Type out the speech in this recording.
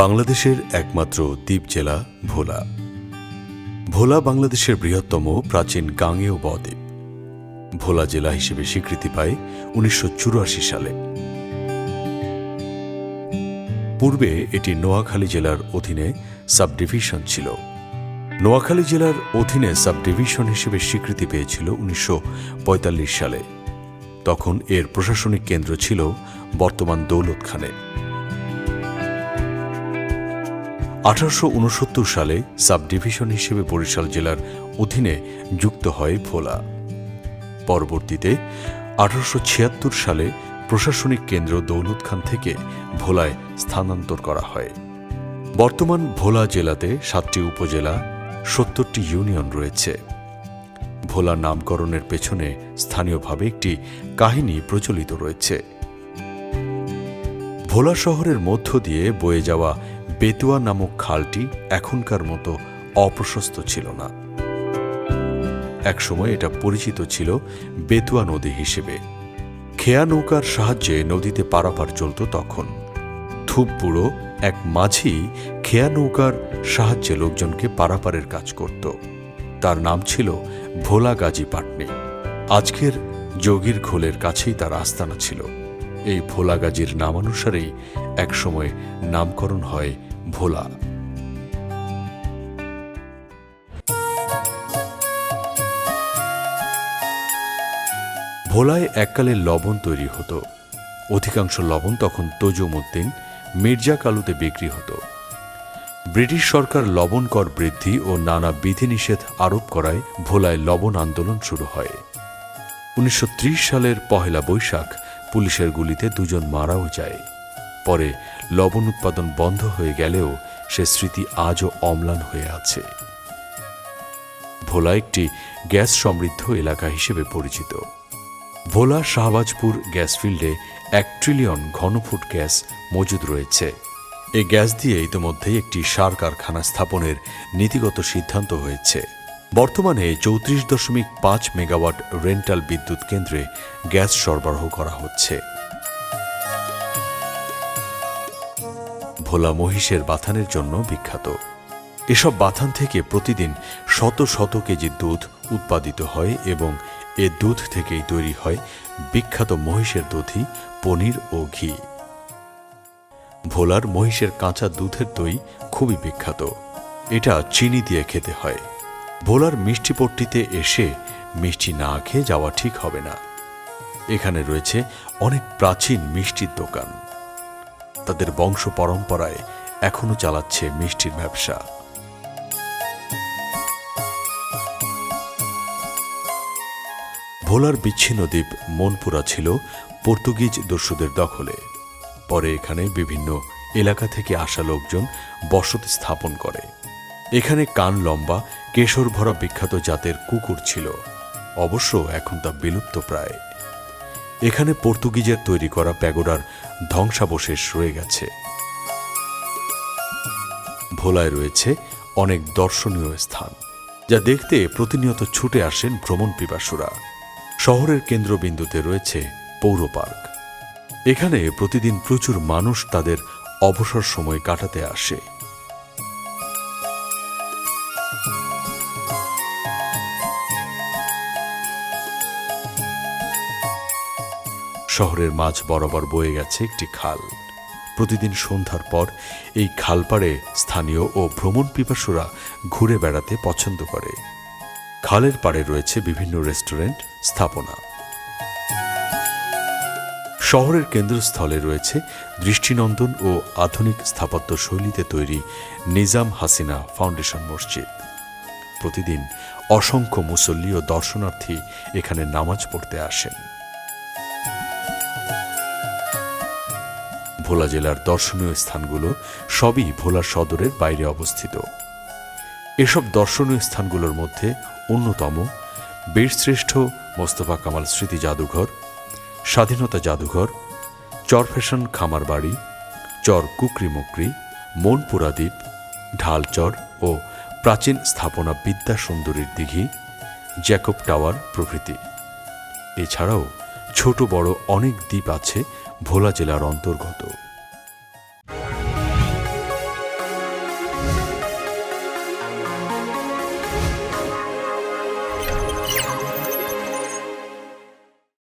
বাংলাদেশের একমাত্র দ্বীপ জেলা ভোলা। ভোলা বাংলাদেশের বৃহত্তম প্রাচীন গাঙ্গেয় বদ্বীপ। ভোলা জেলা হিসেবে স্বীকৃতি পায় উনিশশো চুরাশি সালে। পূর্বে এটি নোয়াখালী জেলার অধীনে সাব ডিভিশন ছিল। নোয়াখালী জেলার অধীনে সাব ডিভিশন হিসেবে স্বীকৃতি পেয়েছিল উনিশশো পঁয়তাল্লিশ সালে। তখন এর প্রশাসনিক কেন্দ্র ছিল বর্তমান দৌলতখানে। আঠারোশো উনসত্তর সালে সাব ডিভিশন হিসেবে বরিশাল জেলার অধীনে যুক্ত হয় ভোলা। পরবর্তীতে আঠারোশো সালে প্রশাসনিক কেন্দ্র দৌলত খান থেকে ভোলায় স্থানান্তর করা হয়। বর্তমান ভোলা জেলাতে সাতটি উপজেলা, সত্তরটি ইউনিয়ন রয়েছে। ভোলা নামকরণের পেছনে স্থানীয়ভাবে একটি কাহিনী প্রচলিত রয়েছে। ভোলা শহরের মধ্য দিয়ে বয়ে যাওয়া বেতুয়া নামক খালটি এখনকার মতো অপ্রশস্ত ছিল না। একসময় এটা পরিচিত ছিল বেতুয়া নদী হিসেবে। খেয়া নৌকার সাহায্যে নদীতে পারাপার চলত তখন। থুপ বুড়ো এক মাঝি খেয়া নৌকার সাহায্যে লোকজনকে পারাপারের কাজ করত। তার নাম ছিল ভোলা গাজী পাটনি। আজকের যোগীর খোলের কাছেই তার আস্তানা ছিল। এই ভোলা গাজীর নামানুসারেই একসময় নামকরণ হয় ভোলা। ভোলায় এককালে লবণ তৈরি হতো। অধিকাংশ লবণ তখন তজুমুদ্দিন মির্জা কালুতে বিক্রি হতো। ব্রিটিশ সরকার লবণ কর বৃদ্ধি ও নানা বিধিনিষেধ আরোপ করায় ভোলায় লবণ আন্দোলন শুরু হয়। উনিশশো ত্রিশ সালের পহেলা বৈশাখ পুলিশের গুলিতে দুজন মারাও যায়। পরে লবণ উৎপাদন বন্ধ হয়ে গেলেও সে স্মৃতি আজও অম্লান হয়ে আছে। ভোলা একটি গ্যাস সমৃদ্ধ এলাকা হিসেবে পরিচিত। ভোলা শাহবাজপুর গ্যাস ফিল্ডে এক ট্রিলিয়ন ঘনফুট গ্যাস মজুদ রয়েছে। এই গ্যাস দিয়ে ইতিমধ্যেই একটি সার কারখানা স্থাপনের নীতিগত সিদ্ধান্ত হয়েছে। বর্তমানে চৌত্রিশ দশমিক পাঁচ মেগাওয়াট রেন্টাল বিদ্যুৎ কেন্দ্রে গ্যাস সরবরাহ করা হচ্ছে। ভোলা মহিষের বাথানের জন্য বিখ্যাত। এসব বাথান থেকে প্রতিদিন শত শত কেজি দুধ উৎপাদিত হয় এবং এ দুধ থেকেই তৈরি হয় বিখ্যাত মহিষের দধি, পনির ও ঘি। ভোলার মহিষের কাঁচা দুধের দই খুবই বিখ্যাত। এটা চিনি দিয়ে খেতে হয়। ভোলার মিষ্টিপট্টিতে এসে মিষ্টি না খেয়ে যাওয়া ঠিক হবে না। এখানে রয়েছে অনেক প্রাচীন মিষ্টির দোকান। তাদের বংশ পরম্পরায় এখনও চালাচ্ছে মিষ্টির ব্যবসা। ভোলার বিচ্ছিন্ন দ্বীপ মনপুরা ছিল পর্তুগিজ দস্যুদের দখলে। পরে এখানে বিভিন্ন এলাকা থেকে আসা লোকজন বসতি স্থাপন করে। এখানে কান লম্বা কেশর ভরা বিখ্যাত জাতের কুকুর ছিল। অবশ্য এখন তা বিলুপ্ত প্রায় এখানে পর্তুগিজের তৈরি করা প্যাগোডার ধ্বংসাবশেষ রয়ে গেছে। ভোলায় রয়েছে অনেক দর্শনীয় স্থান, যা দেখতে প্রতিনিয়ত ছুটে আসেন ভ্রমণ পিপাসুরা। শহরের কেন্দ্রবিন্দুতে রয়েছে পৌর পার্ক। এখানে প্রতিদিন প্রচুর মানুষ তাদের অবসর সময় কাটাতে আসে। শহরের মাঝ বরাবর বয়ে গেছে একটি খাল। প্রতিদিন সন্ধ্যার পর এই খালপাড়ে স্থানীয় ও ভ্রমণ পিপাসুরা ঘুরে বেড়াতে পছন্দ করে। খালের পাড়ে রয়েছে বিভিন্ন রেস্টুরেন্ট, স্থাপনা। শহরের কেন্দ্রস্থলে রয়েছে দৃষ্টিনন্দন ও আধুনিক স্থাপত্য শৈলীতে তৈরি নিজাম হাসিনা ফাউন্ডেশন মসজিদ। প্রতিদিন অসংখ্য মুসল্লি ও দর্শনার্থী এখানে নামাজ পড়তে আসেন। ভোলা জেলার দর্শনীয় স্থানগুলো সবই ভোলা সদরের বাইরে অবস্থিত। এসব দর্শনীয় স্থানগুলোর মধ্যে অন্যতম বীরশ্রেষ্ঠ মোস্তফা কামাল স্মৃতি জাদুঘর, স্বাধীনতা জাদুঘর, চর ফ্যাশন খামার বাড়ি চর কুকরি মুকরি, মনপুরা দ্বীপ, ঢালচর ও প্রাচীন স্থাপনা বিদ্যা সুন্দরীর দিঘি, জ্যাকব টাওয়ার প্রভৃতি। এছাড়াও ছোট বড় অনেক দ্বীপ আছে ভোলা জেলার অন্তর্গত।